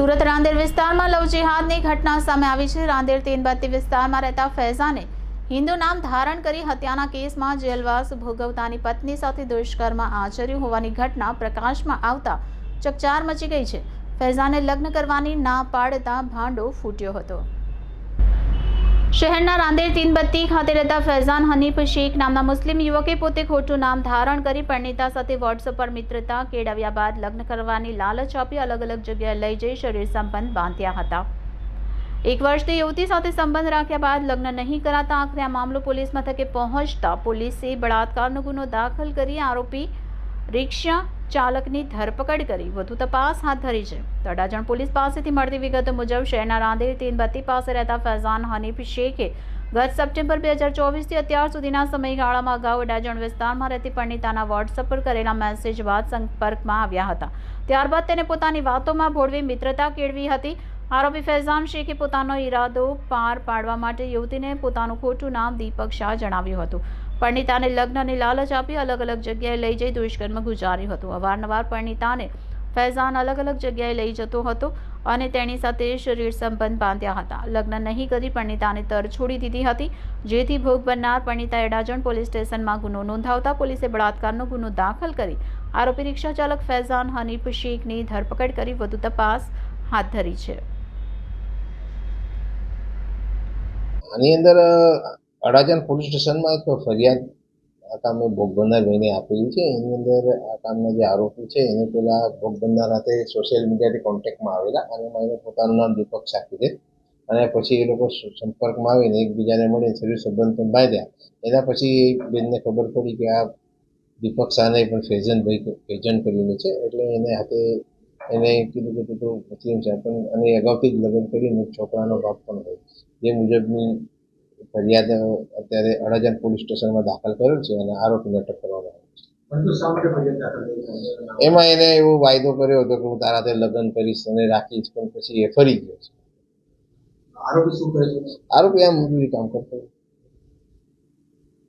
સુરત રાંદેર વિસ્તારમાં લવ જિહાદની ઘટના સામે આવી છે. રાંદેર તેનબત્તી વિસ્તારમાં રહેતા ફૈઝાને હિન્દુ નામ ધારણ કરી હત્યાના કેસમાં જેલવાસ ભોગવતાની પત્ની સાથે દુષ્કર્મ આચર્યું હોવાની ઘટના પ્રકાશમાં આવતા ચકચાર મચી ગઈ છે. ફૈઝાને લગ્ન કરવાની ના પાડતા ભાંડો ફૂટ્યો હતો. શહેરના રાંદેર તીનબત્તી ખાતે રહેતા ફૈઝાન હનીફ શેખ નામના મુસ્લિમ યુવકે પોતે ખોટું નામ ધારણ કરી પરિણીતા સાથે વોટ્સઅપ પર મિત્રતા કેળવ્યા બાદ લગ્ન કરવાની લાલચ આપી અલગ અલગ જગ્યાએ લઈ જઈ શરીર સંબંધ બાંધ્યા હતા. એક વર્ષથી યુવતી સાથે સંબંધ રાખ્યા બાદ લગ્ન નહીં કરાતા આખરે આ મામલો પોલીસ મથકે પહોંચતા પોલીસે બળાત્કારનો ગુનો દાખલ કરી આરોપી રિક્ષા ચાલકની ધરપકડ કરી. વધુ તપાસ હાથ ધરી છે. તડાજણ પોલીસ પાસેથી મળતી વિગતો મુજબ શહેરના રાંદેર તીનબત્તી પાસે રહેતા ફૈઝાન હનીફ શેખે ગત સપ્ટેમ્બર બે હજાર ચોવીસથી અત્યાર સુધીના સમયગાળામાં અગાઉ અડાજણ વિસ્તારમાં રહેતી પંડિતાના વોટ્સઅપ પર કરેલા મેસેજ બાદ સંપર્કમાં આવ્યા હતા. ત્યારબાદ તેને પોતાની વાતોમાં ભોળવી મિત્રતા કેળવી હતી. આરોપી ફૈઝાન શેખે પોતાનો ઈરાદો પાર પાડવા માટે યુવતીને પોતાનું ખોટું નામ દીપક શાહ જણાવ્યું હતું. પરિણીતાને લગ્નની લાલચ આપી અલગ અલગ જગ્યાએ લઈ જઈ દુષ્કર્મ ગુજાર્યું હતું. અવારનવાર પરિણીતાને ફૈઝાન અલગ અલગ જગ્યાએ લઈ જતો હતો અને તેની સાથે શરીર સંબંધ બાંધ્યા હતા. લગ્ન નહીં કરી પરણિતાને તર છોડી દીધી હતી, જેથી ભોગ બનનાર પરિણીતા એડાજણ પોલીસ સ્ટેશનમાં ગુનો નોંધાવતા પોલીસે બળાત્કારનો ગુનો દાખલ કરી આરોપી રિક્ષા ચાલક ફૈઝાન હનીફ શેખની ધરપકડ કરી વધુ તપાસ હાથ ધરી છે. આની અંદર અડાજણ પોલીસ સ્ટેશનમાં એક ફરિયાદ આ કામે ભોગ બનનાર ભાઈને આપેલી છે. એની અંદર આ કામના જે આરોપી છે, એને પેલા ભોગ બનનાર સાથે સોશિયલ મીડિયાથી કોન્ટેક્ટમાં આવેલા અને એને પોતાનું નામ દીપક સાકી દે. અને પછી એ લોકો સંપર્કમાં આવીને એકબીજાને મળીને શરીર સંબંધ બાંધ્યા. એના પછી બેનને ખબર પડી કે આ દીપક શાહને પણ ફેઝનભાઈ ફેજન કરીને છે. એટલે એને હાથે એને કીધું કે તું મુસ્લિમ છે પણ અને અગાઉથી જ લગ્ન કરીને છોકરાનો બાપ પણ હોય જે મુજબની ફરિયાદ અત્યારે અડાજણ પોલીસ સ્ટેશનમાં દાખલ કરેલ છે અને આરોપીને અટક કરવામાં આવ્યો છે? એમાં એને એવો વાયદો કર્યો હતો કે હું તારા લગ્ન કરીશ અને રાખીશ પણ પછી એ ફરી ગયો છે આરોપી શું કરે છે આરોપી આ મજૂરી કામ કરતો.